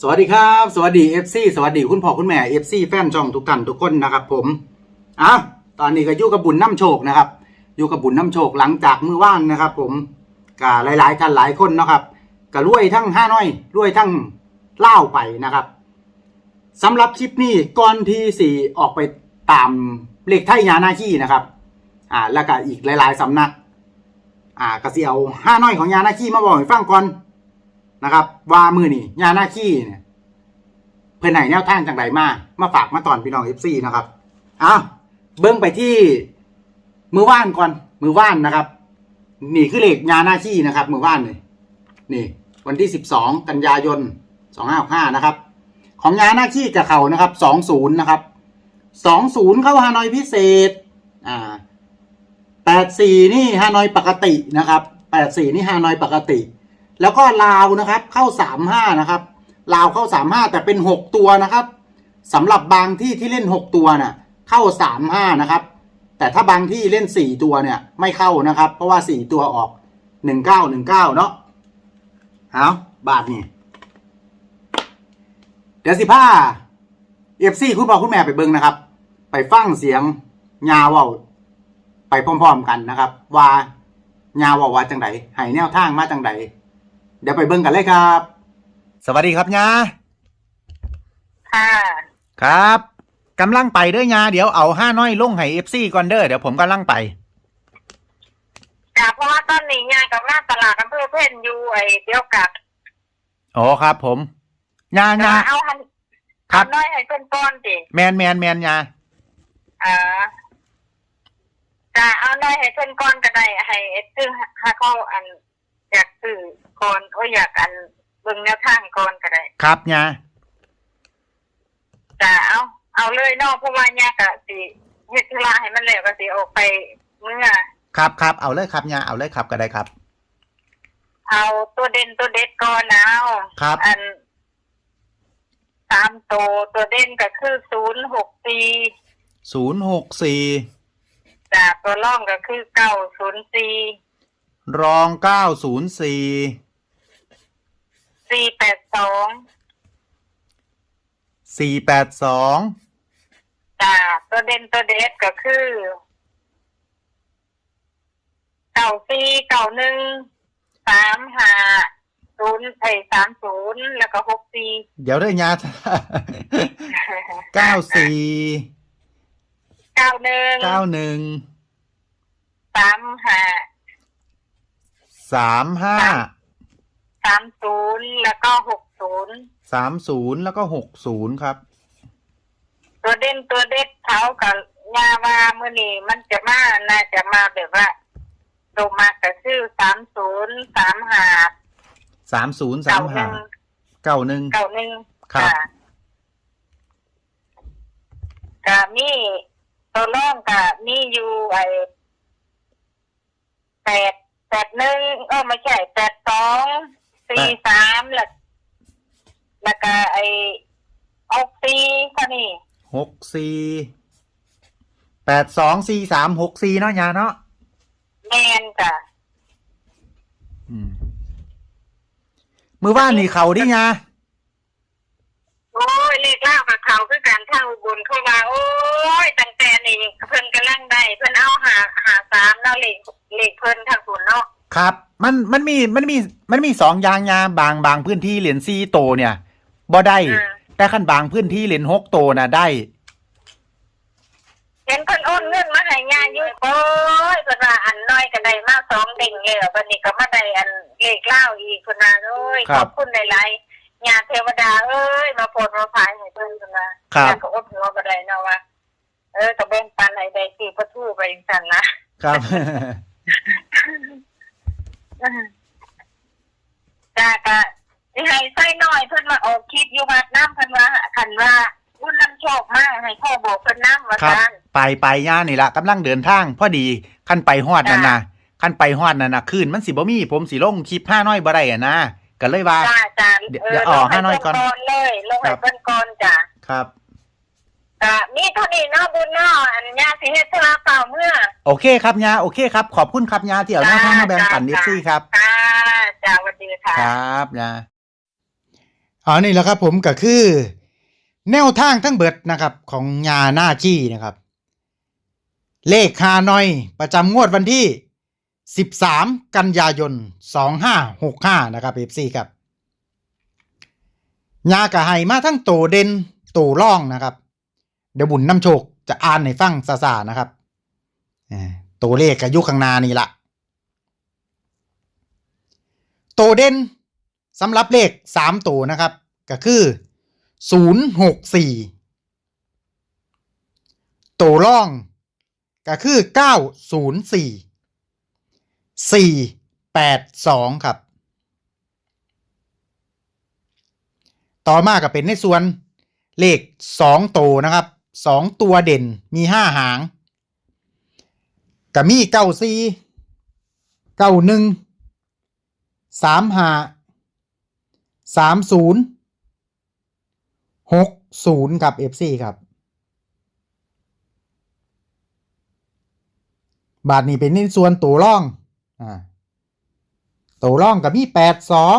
สวัสดีครับ สวัสดี FC สวัสดีคุณพ่อคุณแม่ FC แฟนช่องทุกท่านทุกคนนะครับผมอะตอนนี้ก็อยู่กับบุญน้ำโชคนะครับ อยู่กับบุญน้ำโชคหลังจากมือว่านนะครับ ผมกับหลายๆกันหลายคนนะครับก็รวยทั้งห้าน้อยรวยทั้งเล่าไปนะครับสำหรับคลิปนี้ก่อนที่สี่ออกไปตามเลขไทยยาหน้าคีนะครับอ่าแล้วก็อีกหลาย ๆสำนัก อ่ากระเสียวห้าน้อยของยาหน้าคีมาบอกให้ฟังก่อน นะครับ ว่ามือนี่ยาหน้าขี้เนี่ยเพื่อนไหนแนวทางจังไรมามาฝากมาตอนพี่น้องเอฟซีนะครับอ้าวเบิ้งไปที่มือว่านก่อนมือว่านนะครับ นี่คือเลขยาหน้าขี้นะครับ มือว่านเลยนี่ วันที่สิบสองกันยายนสองห้าห้านะครับ ของยาหน้าขี้กับเขานะครับสองศูนย์นะครับสองศูนย์เข้าฮานอยพิเศษ อ่าแปดสี่นี่ฮานอยปกตินะครับแปดสี่นี่ฮานอยปกติ แล้วก็ลาวนะครับ เข้าสามห้านะครับลาวเข้าสามห้าแต่เป็นหกตัวนะครับสำหรับบางที่ที่เล่นหกตัวน่ะ เข้าสามห้านะครับ แต่ถ้าบางที่เล่นสี่ตัวเนี่ยไม่เข้านะครับ เพราะว่าสี่ตัวออกหนึ่งเก้าหนึ่งเก้าเนาะเอาบาทนี่เดี๋ยวสิผ้าเอฟซีคุณพ่อคุณแม่ไปเบิ้งนะครับ ไปฟังเสียงยาเว่าไปพร้อมๆกันนะครับ ว่ายาว่าว่าจังไดให้แนวทางมาจังได เดี๋ยวไปเบิ่งกันเลยครับ สวัสดีครับยาค่ะครับกำลังไปเด้อยาเดี๋ยวเอาห้าน้อยลงให้เอฟซีก่อนเด้อเดี๋ยวผมกำลังไปค่ะเพราะว่าตอนนี้งานกับหน้าตลาดอำเภอเพ่นอยู่ไอ้เดียวกับอ๋อครับ ผมยายา เอาหันครับเอาน้อยให้เพิ่นก้อนดิแมนแมนแมนยาเออจะเอาน้อยให้เพิ่นก้อนก็ได้ให้ซึ่งหาเขาอันอยากซื้อ ก่อนโอ้ยอยากอันเบิ่งแนวทางก่อนก็ได้ครับยาจะเอา เอาเลยเนอกเพราะว่าเนี่ยก็สิเฮ็ดธุระให้มันแล้วก็สิออกไปเมื่อ ครับครับเอาเลยครับยาเอาเลยครับก็ได้ครับ เอาตัวเด่นตัวเด็ดก่อนเอาครับ อันสามตัวตัวเด่นก็คือศูนย์หกสี่ศูนย์หกสี่จากตัวร่องก็คือเก้าศูนย์สี่รองเก้าศูนย์สี่ สี่แปดสองสี่แปดสองจากตัวเด่นตัวเด็ดก็คือเก้าสี่เก้าหนึ่งสามห้าศูนย์ไอ้สามศูนย์แล้วก็หกสี่เดี๋ยวเด้อยาเก้าสี่เก้าหนึ่งเก้าหนึ่งสามห้าสามห้า สาม ศูนย์แล้วก็หกศูนย์สามศูนย์แล้วก็หกศูนย์ครับ ตัวเด่นตัวเด็ดเขากับยาว่ามื่อนี้มันจะมาน่าจะมาแบบว่าโดมากระชื่อสามศูนย์สามหาสามศูนย์สาเก้ามหห้านึ่งเก้าหนึ่งเก้าหนึ่งครับะก็มีตัวร่องก็มีอยู่ไอแปดแปดหนึ่งเออไม่ใช่แปดสอง สี่สามแล้วแล้วก็ไอออกสี่เท่านี้หกสี่แปดสองสี่สามหกสี่เนาะยาเนาะแมนจ้ะอืมมือว่านนี่เขาดิยาโอ้ยเลขเล่ากับเขาคือการทางอุบลเข้ามาโอ้ยตั้งแต่นี่เพิ่นกำลังได้เพิ่นเอาหาหาสามแล้วเลขเลขเพิ่นทางศูนย์เนาะ ครับ มันมันมีมันมีมันมีสองอย่างยาบางบางพื้นที่เหรียญสี่โตเนี่ยบ่ได้ อืม แต่ขั้นบางพื้นที่เหรียญหกโตน่ะได้ เห็นเพิ่นโอนเงินมาให้งานอยู่โอ้ยเพิ่นว่าอันน้อยก็ได้มาสองเด้งเยอะวันนี้ก็มาได้อันเลขเล่าอีกเพิ่นว่าโอ้ยครัขบอบคุณหลายๆญาติเทวดาเอ้ยมาโปรดมาพายให้เพิ่นเพิ่นว่าครับ ญาติก็อดหัวบ่ได้เนาะว่าเออก็แบ่งปันให้ได้สิประทูไปจังซั่นนะครับ จ้ากะสิให้ใส่หน่อยเพิ่นมาออกคลิปอยู่วัดน้ำเพิ่นว่าคันว่าบุญนำโชคมากให้พ่อบอกเพิ่นน้ำว่าครับ ซั่น ไปไปย่านี่ละกำลังเดินทางพอดีขั้นไปฮอดนั่นนะขั้นไปฮอดนั่นนะคืนมันสิบ่มีผมสิลงคลิปห้าน้อยบ่ได้อะนะก็เลยว่า จ้าจ้าเดี๋ยวเอเดี๋อยวลอ๋องให้ห้าน้อยก่เพิ่อนนก่อนเลยลงครัให้บเพิ่นก่อนจ้ะครับ กะมีเท่านี้เนาะบุญเนาะอันญาสิเฮ็ดธุระเปล่าเมื่อโอเคครับยาโอเคครับ ขอบคุณครับยาที่เอาหน้าทางมาแบ่งปันจ้าเอฟซีครับ ค่ะจ้าสวัสดีค่ะ ครับยาอันนี้แหละครับผมก็คือ แนวทางทั้งเบิดนะครับ ของยาหน้าขี้นะครับ เลขคานอยประจำงวดวันที่ 13 กันยายน 2565 นะครับ FC ครับยากะไห้มาทั้งโตเด่นโตร่องนะครับ เดี๋ยวบุญน้ำโชคจะอ่านให้ฟังซาๆนะครับตัวเลขกับยุคข้างหน้านี่ละโตเด่นสำหรับเลขสามตัวนะครับ ก็คือศูนย์หกสี่ตัวร่อง ก็คือเก้าศูนย์สี่สี่แปดสองครับ ต่อมาก็เป็นในส่วนเลขสองตัวนะครับ สองตัวเด่นมีห้าหางก็มีเก้าสี่เก้าหนึ่งสามห้าสามศูนย์หกศูนย์ครับ FC ครับ บาทนี้เป็นในส่วนตัวร่องอ่าตัวร่องกับมีแปดสอง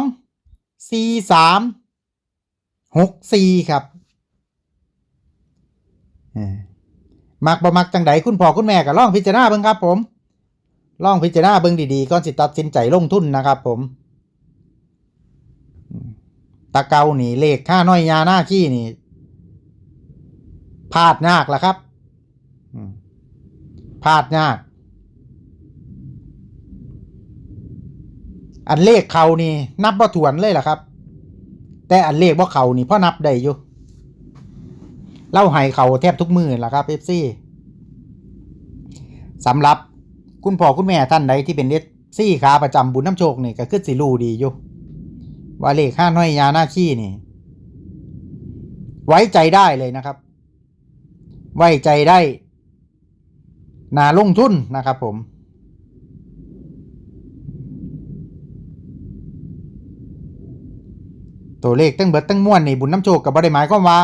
สี่สามหกสี่ครับ มักบ่มักจังใดคุณพ่อคุณแม่ก็ลองพิจารณาเบิ่งครับ ผมลองพิจารณาเบิ่งดีๆก่อนสิตัดสินใจลงทุนนะครับ ผม ตะเกาหนี่เลขค่าน้อยยาหน้าขี้นี่พลาดยากละครับพลาดยากอันเลขเขานี่ นับบ่ถวนเลยล่ะครับ แต่อันเลขบ่เขานี่พ่อนับได้อยู่ เล่าให้เขาแทบทุกมือล่ะครับเอฟซีสำหรับคุณพ่อคุณแม่ท่านใดที่เป็นเอฟซี่ขาประจำบุญน้ำโชคนี่ก็คือสิรูดีอยู่ว่าเลขห้าน้อยยาหน้าขี้นี่ ไว้ใจได้เลยนะครับ ไว้ใจได้นาลงทุนนะครับผม ตัวเลขตั้งเบิดตั้งม้วนนี่บุญน้ำโชคกับบ่ได้หมายความว่า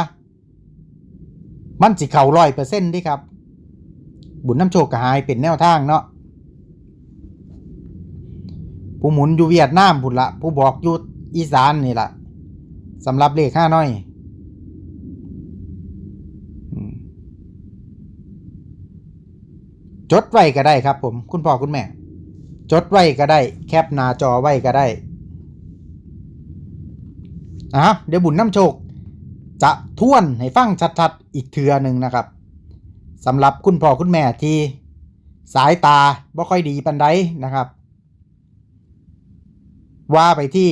มันสิเข่าร้อยเปอร์เซ็นต์ดิครับ บุญน้ำโชคก็หายเป็นแนวทางเนาะผู้หมุนอยู่เวียดนามพุ่นละผู้บอกอยู่อีสานนี่ละสำหรับเลขห้าน้อยจดไว้ก็ได้ครับ ผมคุณพ่อคุณแม่ จดไว้ก็ได้ แคปหน้าจอไว้ก็ได้อะเดี๋ยวบุญน้ำโชค จะทวนให้ฟังชัดๆ อีกเทือหนึ่งนะครับสำหรับคุณพ่อคุณแม่ที่สายตาบ่ค่อยดีปันใดนะครับ ว่าไปที่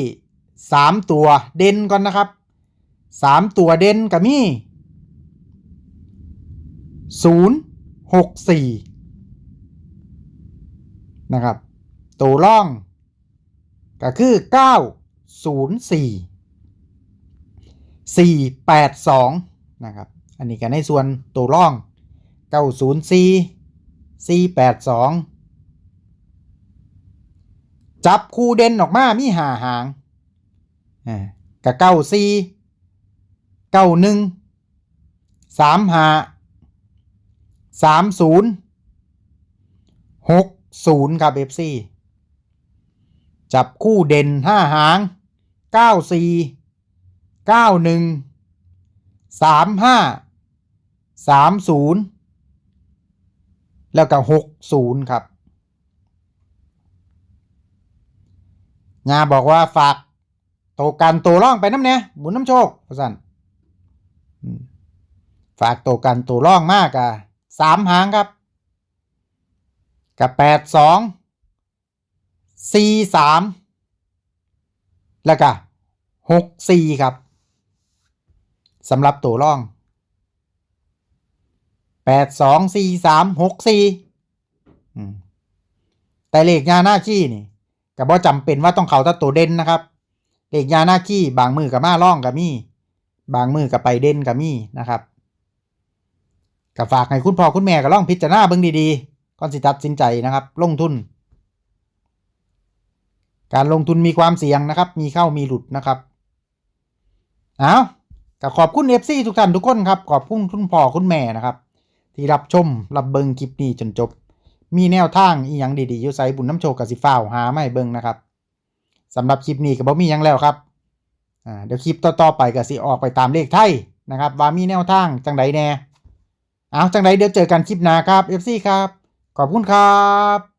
สามตัวเด่นก่อนนะครับสามตัวเด่นกับมีศูนย์หกสี่นะครับ ตัวร่อง ก็คือเก้าศูนย์สี่ สี่แปดสองนะครับ อันนี้ก็ในส่วนตัวร่องเก้าศูนย์ซีซีแปดสองจับคู่เด่นออกมา มีหาหางอ่ากับเก้าสี่เก้าหนึ่งสามหาสามศูนย์หกศูนย์ครับเอฟซีจับคู่เด่นห้าหางเก้าซี เก้าหนึ่งสามห้าสามศูนย์แล้วก็หกศูนย์ครับงาบอกว่าฝากโตวกันตัวร่องไปน้ำเนี่ยหมุนน้ำโชคพสันฝากโตวกันตัวร่องมากอะสามหางครับ กับแปดสองสี่สามแล้วก็หกสี่ครับ สำหรับตัวร่องแปดสองสี่สามหกสี่แต่เลขยาหน้าขี้นี่ก็บ่จำเป็นว่าต้องเขาแตัตัวเด่นนะครับเลขยาหน้าขี้บางมือกับมาร่องกับมีบางมือกับไปเด่นกับมีนะครับก็ฝากให้คุณพ่อคุณแม่ก็ล่องพิจารณาเบิ่งดีๆก่อนสิตัดสินใจนะครับ ลงทุน การลงทุนมีความเสี่ยงนะครับ มีเข้ามีหลุดนะครับ เอา ก็ขอบคุณ FC ทุกท่านทุกคนครับ ขอบคุณคุณพ่อคุณแม่นะครับ ที่รับชมรับเบิงคลิปนี้จนจบ มีแนวทางอีหยังดีๆอยู่ไซบุญน้ำโชคกับสิฟ้าวหาไม่เบิงนะครับสำหรับคลิปนี้ก็บ่มีหยังแล้วครับอ่าเดี๋ยวคลิปต่อๆไปก็สิออกไปตามเลขไทยนะครับ ว่ามีแนวทางจังใดแน่เอาจังใดเดี๋ยวเจอกันคลิปหน้าครับ FC ครับ ขอบคุณครับ